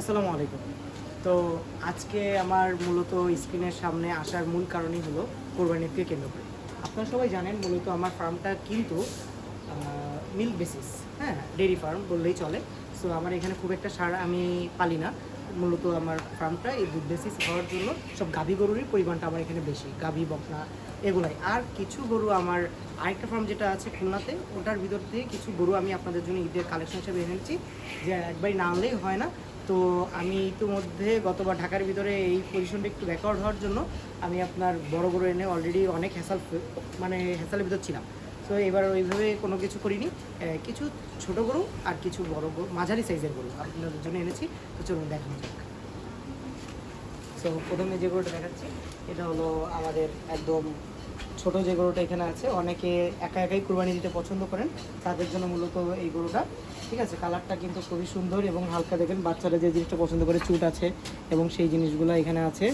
আসসালামু আলাইকুম। তো আজকে আমার মূলত স্ক্রিনের সামনে আসার মূল কারণই হলো কোরবানিকে কেন্দ্র করে। আপনারা সবাই জানেন মূলত আমার ফার্মটা কিন্তু মিল্ক বেসিস হ্যাঁ ডেয়ারি ফার্ম বললেই চলে। সো আমার এখানে খুব একটা সার আমি পালি না। মূলত আমার ফার্মটা এই দুধ বেসিস হওয়ার জন্য সব গাভী গরুরই পরিমাণটা আমার এখানে বেশি, গাভী, বকনা এগুলাই। আর কিছু গরু আমার, আরেকটা ফার্ম যেটা আছে খুলনাতে, ওটার ভিতর থেকে কিছু গরু আমি আপনাদের জন্য ঈদের কালেকশন হিসেবে এনেছি, যে একবারই না আনলেই হয় না। তো আমি ইতিমধ্যে গতবার ঢাকার ভিতরে এই পজিশনটা একটু ব্যাকওয়ার্ড হওয়ার জন্য আমি আপনার বড় গরু এনে অলরেডি অনেক হ্যাসাল মানে হ্যাসালের ভিতর ছিলাম। তো এবার ওইভাবে কোনো কিছু করিনি। কিছু ছোট গরু আর কিছু বড় গরু, মাঝারি সাইজের গরু আপনাদের জন্য এনেছি। তো চলুন দেখানো যাক। সো প্রথমে যে গরুটা দেখাচ্ছি, এটা হলো আমাদের একদম ছোট যে গরুটা এখানে আছে। অনেকে একা একাই কুরবানি দিতে পছন্দ করেন, তাদের জন্য মূলত এই গরুটা। ঠিক আছে, কালারটা কিন্তু খুবই সুন্দর এবং হালকা দেখেন, বাচ্চারা যে জিনিসটা পছন্দ করে চুট আছে এবং সেই জিনিসগুলো এখানে আছে।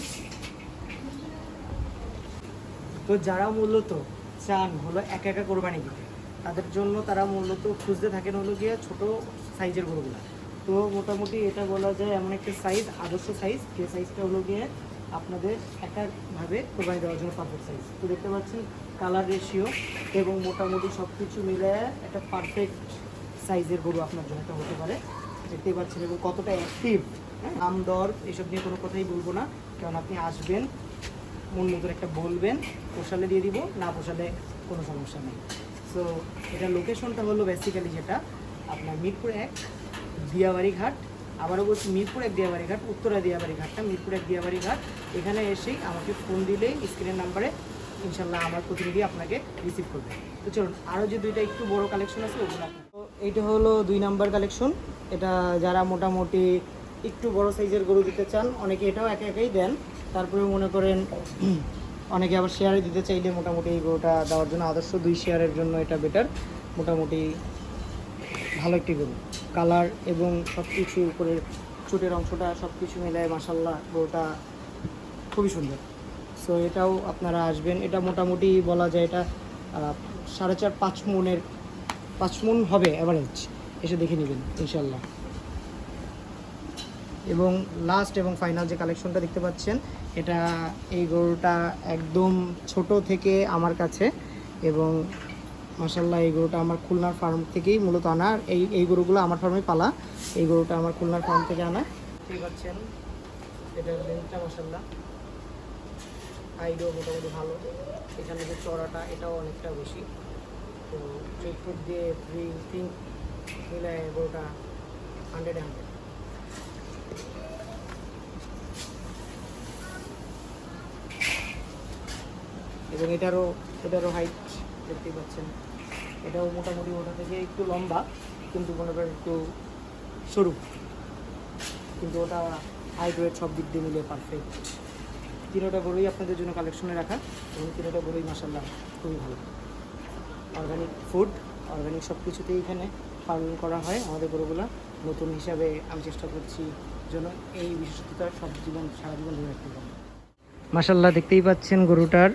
তো যারা মূলত চান হলো একা একা কোরবানি দিতে। তাদের জন্য তারা মূলত খুঁজতে থাকেন হলো গিয়ে ছোট সাইজের গরুগুলো। তো মোটামুটি এটা বলা যায় এমন একটা সাইজ, আদর্শ সাইজ, যে সাইজটা হলো গিয়ে আপনাদের একাভাবে কোরবানি দেওয়ার জন্য পারফেক্ট সাইজ তো দেখতে পাচ্ছেন কালার রেশিও এবং মোটামুটি সব কিছু মিলে একটা পারফেক্ট সাইজের গরু আপনার জন্য এটা হতে পারে। দেখতেই পাচ্ছেন এবং কতটা অ্যাক্টিভ দাম দর এসব নিয়ে কোনো কথাই বলব না। কারণ আপনি আসবেন মন মতন একটা বলবেন পোষালে দিয়ে দিব, না পোষালে কোনো সমস্যা নেই। সো এটা লোকেশনটা হলো বেসিক্যালি যেটা আপনার মিরপুর এক দিয়াবাড়ি ঘাট আবারও বলছি মিরপুর এক দিয়াবাড়ি ঘাট উত্তরা দিয়াবাড়ি ঘাটটা মিরপুর এক দিয়াবাড়ি ঘাট এখানে এসেই আমাকে ফোন দিলেই স্ক্রিনের নাম্বারে ইনশাল্লাহ আমার প্রতিনিধি আপনাকে রিসিভ করবে। তো চলুন, আরও যে দুইটা একটু বড় কালেকশন আছে, ওগুলো তো এইটা হলো দুই নাম্বার কালেকশন এটা যারা মোটামুটি একটু বড় সাইজের গরু দিতে চান, অনেকে এটাও একা একাই দেন। তারপরে মনে করেন, অনেকে আবার শেয়ারে দিতে চাইলে মোটামুটি এই গরুটা দেওয়ার জন্য আদর্শ দুই শেয়ারের জন্য এটা বেটার মোটামুটি ভালো একটি গরু। কালার এবং সব কিছু উপরের চুটের অংশটা সব কিছু মিলায় মাসাল্লাহ গরুটা খুবই সুন্দর। সো এটাও আপনারা আসবেন। এটা মোটামুটি বলা যায় এটা সাড়ে চার পাঁচ মনের, পাঁচ মন হবে অ্যাভারেজ এসে দেখে নেবেন ইনশাল্লাহ এবং লাস্ট এবং ফাইনাল যে কালেকশনটা দেখতে পাচ্ছেন এটা এই গরুটা একদম ছোট থেকে আমার কাছে এবং মাসাল্লাহ এই গরুটা আমার খুলনার ফার্ম থেকেই মূলত আনা। এই এই গরুগুলো আমার ফার্মে পালা। এই গরুটা আমার খুলনার ফার্ম থেকে আনা। ঠিক পাচ্ছেন এটা লেন্থটা মাসাল্লাহ হাইটও মোটামুটি ভালো। এখানে যে চড়াটা, এটাও অনেকটা বেশি। তো চৈত্র দিয়ে থ্রি তিন মিলায় গরুটা হান্ড্রেড হান্ড্রেড এবং এটারও এটারও হাইট দেখতেই পাচ্ছেন। এটাও মোটামুটি ওটা থেকে একটু লম্বা, কিন্তু মনে করেন একটু সরু। কিন্তু ওটা হাইট ওয়েট সব দিক দিয়ে মিলে পারফেক্ট তিনোটা গরুই আপনাদের জন্য কালেকশনে রাখা এবং তিনোটা গরুই মাসাল্লাহ খুবই ভালো। অর্গানিক ফুড অর্গানিক সব কিছুতেই এখানে পালন করা হয় আমাদের গরুগুলা। নতুন হিসাবে আমি চেষ্টা করছি যেন এই বিশেষত্বটা সব জীবন, সারা জীবন ধরে রাখতে পারি। মাসাল্লাহ দেখতেই পাচ্ছেন গরুটার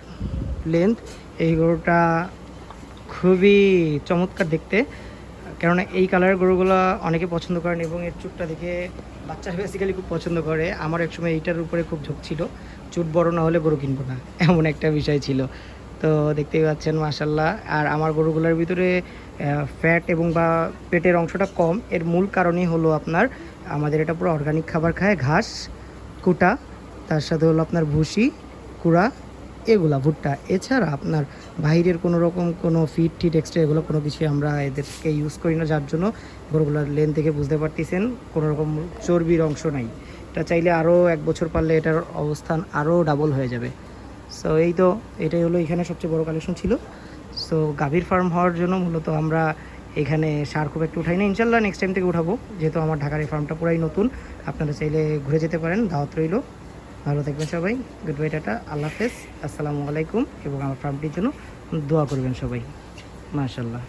লেন্থ এই গরুটা খুবই চমৎকার দেখতে। কেননা এই কালারের গরুগুলো অনেকে পছন্দ করেন এবং এর চুটটা দেখে বাচ্চারা বেসিক্যালি খুব পছন্দ করে। আমার একসময় এইটার উপরে খুব ঝোঁক ছিল। চুট বড় না হলে গরু কিনবো না, এমন একটা বিষয় ছিল। তো দেখতেই পাচ্ছেন মাসাল্লাহ আর আমার গরুগুলোর ভিতরে ফ্যাট এবং বা পেটের অংশটা কম। এর মূল কারণই হলো আপনার, আমাদের এটা পুরো অর্গানিক খাবার খায়, ঘাস, কুটা, তার সাথে হলো আপনার ভুসি, কুড়া এগুলা ভুট্টা। এছাড়া আপনার বাইরের কোনো রকম কোনো ফিট টিট এক্সট্রা এগুলো কোনো কিছু আমরা এদেরকে ইউজ করি না, যার জন্য গরুগুলার লেন থেকে বুঝতে পারতেছেন, কোনো রকম চর্বির অংশ নাই। এটা চাইলে আরও এক বছর পারলে এটার অবস্থান আরও ডাবল হয়ে যাবে। সো এই তো, এটাই হলো এখানে সবচেয়ে বড় কালেকশন ছিল। সো গাভীর ফার্ম হওয়ার জন্য মূলত আমরা এখানে সার খুব একটু উঠাই না ইনশাল্লাহ নেক্সট টাইম থেকে উঠাবো, যেহেতু আমার ঢাকার এই ফার্মটা পুরাই নতুন। আপনারা চাইলে ঘুরে যেতে পারেন, দাওয়াত রইল। ভালো থাকবেন সবাই। গুড বাই টাটা, আল্লাহ হাফেজ। আসসালামু আলাইকুম এবং আমার ফার্মটির জন্য দোয়া করবেন সবাই। মাশাল্লাহ